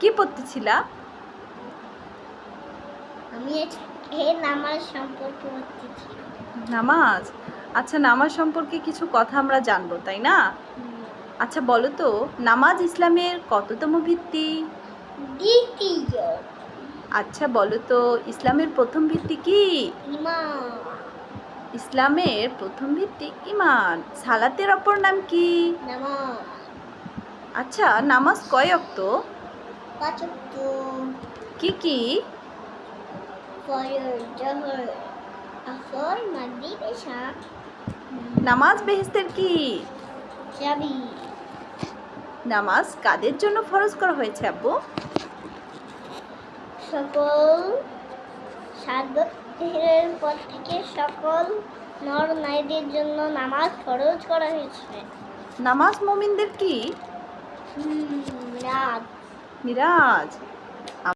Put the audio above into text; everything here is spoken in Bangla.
কি পড়তেছিলা? আমি নামাজ সম্পর্কে নামাজ? আচ্ছা নামাজ সম্পর্কে কিছু কথা আমরা জানব তাই না? আচ্ছা বলো তো নামাজ ইসলামের কততম ভিত্তি? দ্বিতীয়। আচ্ছা বলো তো ইসলামের প্রথম ভিত্তি কি? ইসলামের প্রথম ভিত্তি ইমান। সালাতের অপর নাম কি? আচ্ছা নামাজ কয় অক্ত? পাঁচক্য কি কি নামাজ বেহেস্তের কি? নামাজ কাদের জন্য ফরজ করা হয়েছে আব্বু? সকল সাধকের পর থেকে সকল নর নারীদের জন্য নামাজ ফরজ করা হয়েছে। নামাজ মোমিনদের কি? রাত। মিরাজ